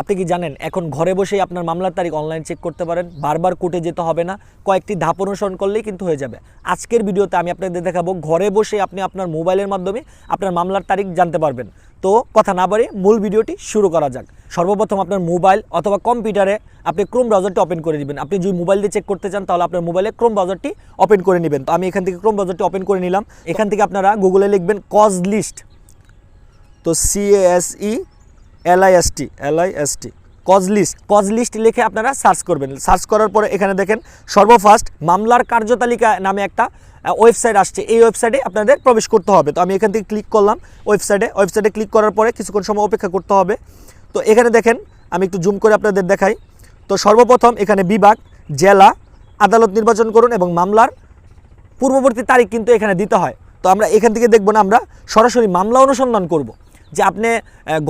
আপনি কি জানেন, এখন ঘরে বসেই আপনার মামলার তারিখ অনলাইন চেক করতে পারেন। বারবার কোর্টে যেতে হবে না। কয়েকটি ধাপ অনুসরণ করলেই কিন্তু হয়ে যাবে। আজকের ভিডিওতে আমি আপনাদের দেখাবো, ঘরে বসে আপনি আপনার মোবাইলের মাধ্যমে আপনার মামলার তারিখ জানতে পারবেন। তো কথা না বাড়িয়ে মূল ভিডিওটি শুরু করা যাক। সর্বপ্রথম আপনার মোবাইল অথবা কম্পিউটারে আপনি ক্রোম ব্রাউজারটি ওপেন করে দিবেন। আপনি যদি মোবাইল দিয়ে চেক করতে চান, তাহলে আপনার মোবাইলে ক্রোম ব্রাউজারটি ওপেন করে নেবেন। তো আমি এখান থেকে ক্রোম ব্রাউজারটি ওপেন করে নিলাম। এখান থেকে আপনারা গুগলে লিখবেন কজ লিস্ট তো C S E L I S T L I S T cause list cause list লিখে আপনারা সার্চ করবেন। সার্চ করার পরে এখানে দেখেন, সর্বফার্স্ট মামলার কার্যতালিকা নামে একটা ওয়েবসাইট আসছে। এই ওয়েবসাইটে আপনাদের প্রবেশ করতে হবে। তো আমি এখান থেকে ক্লিক করলাম ওয়েবসাইটে ওয়েবসাইটে ক্লিক করার পরে কিছুক্ষণ সময় অপেক্ষা করতে হবে। তো এখানে দেখেন, আমি একটু জুম করে আপনাদের দেখাই। তো সর্বপ্রথম এখানে বিভাগ, জেলা, আদালত নির্বাচন করুন এবং মামলার পূর্ববর্তী তারিখ কিন্তু এখানে দিতে হয়। তো আমরা এখান থেকে দেখব না, আমরা সরাসরি মামলা অনুসন্ধান করব। যে আপনি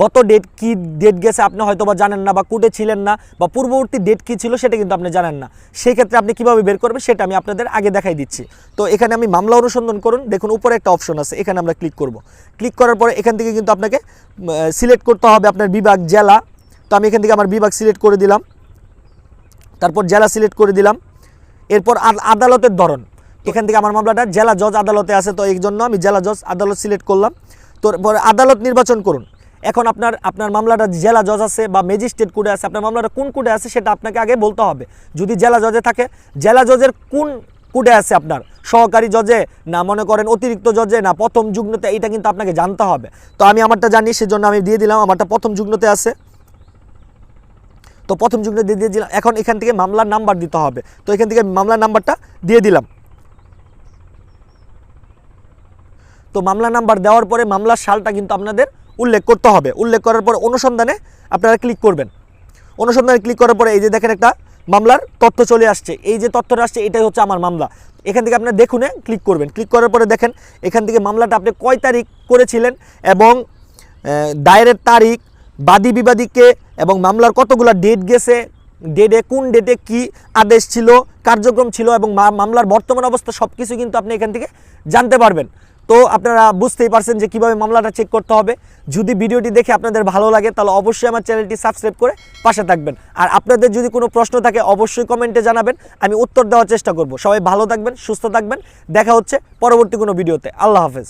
গত ডেট কি ডেট গেছে আপনি হয়তো বা জানেন না বা কোর্টে ছিলেন না বা পূর্ববর্তী ডেট কি ছিল সেটা কিন্তু আপনি জানেন না। সেই ক্ষেত্রে আপনি কীভাবে বের করবেন সেটা আমি আপনাদের আগে দেখাই দিচ্ছি। তো এখানে আমি মামলা অনুসন্ধান করুন, দেখুন উপরে একটা অপশন আছে, এখানে আমরা ক্লিক করব। ক্লিক করার পরে এখান থেকে কিন্তু আপনাকে সিলেক্ট করতে হবে আপনার বিভাগ জেলা। তো আমি এখান থেকে আমার বিভাগ সিলেক্ট করে দিলাম। তারপর জেলা সিলেক্ট করে দিলাম। এরপর আদালতের ধরন। এখান থেকে আমার মামলাটা জেলা জজ আদালতে আছে, তো এই জন্য আমি জেলা জজ আদালত সিলেক্ট করলাম। তো পরে আদালত নির্বাচন করুন। এখন আপনার আপনার মামলাটা জেলা জজ আছে বা ম্যাজিস্ট্রেট কোর্টে আছে, আপনার মামলাটা কোন কোর্টে আছে সেটা আপনাকে আগে বলতে হবে। যদি জেলা জজে থাকে, জেলা জজের কোন কোর্টে আছে আপনার? সহকারী জজে, না মনে করেন অতিরিক্ত জজে, না প্রথম যুগ্নতে এইটা কিন্তু আপনাকে জানতে হবে। তো আমি আমারটা জানি, সেজন্য আমি দিয়ে দিলাম, আমারটা প্রথম যুগ্নতে আছে। তো প্রথম যুগটা দিয়ে দিয়ে দিলাম, এখন এখান থেকে মামলার নাম্বার দিতে হবে। তো এখান থেকে মামলার নাম্বারটা দিয়ে দিলাম। তো মামলা নাম্বার দেওয়ার পরে মামলার সালটা কিন্তু আপনাদের উল্লেখ করতে হবে। উল্লেখ করার পরে অনুসন্ধানে আপনারা ক্লিক করবেন। অনুসন্ধানে ক্লিক করার পরে এই যে দেখেন একটা মামলার তথ্য চলে আসছে। এই যে তথ্যটা আসছে এটাই হচ্ছে আমার মামলা। এখান থেকে আপনার দেখুনে ক্লিক করবেন। ক্লিক করার পরে দেখেন এখান থেকে মামলাটা আপনি কয় তারিখ করেছিলেন এবং আহ, দায়েরের তারিখ বাদী বিবাদীকে এবং মামলার কতগুলো ডেট গেছে ডেটে কোন ডেটে কি আদেশ ছিল কার্যক্রম ছিল এবং মামলার বর্তমান অবস্থা সব কিছু কিন্তু আপনি এখান থেকে জানতে পারবেন। তো আপনারা বুঝতেই পারছেন যে কীভাবে মামলাটা চেক করতে হবে। যদি ভিডিওটি দেখে আপনাদের ভালো লাগে, তাহলে অবশ্যই আমার চ্যানেলটি সাবস্ক্রাইব করে পাশে থাকবেন। আর আপনাদের যদি কোনো প্রশ্ন থাকে, অবশ্যই কমেন্টে জানাবেন। আমি উত্তর দেওয়ার চেষ্টা করব। সবাই ভালো থাকবেন, সুস্থ থাকবেন। দেখা হচ্ছে পরবর্তী কোনো ভিডিওতে। আল্লাহ হাফেজ।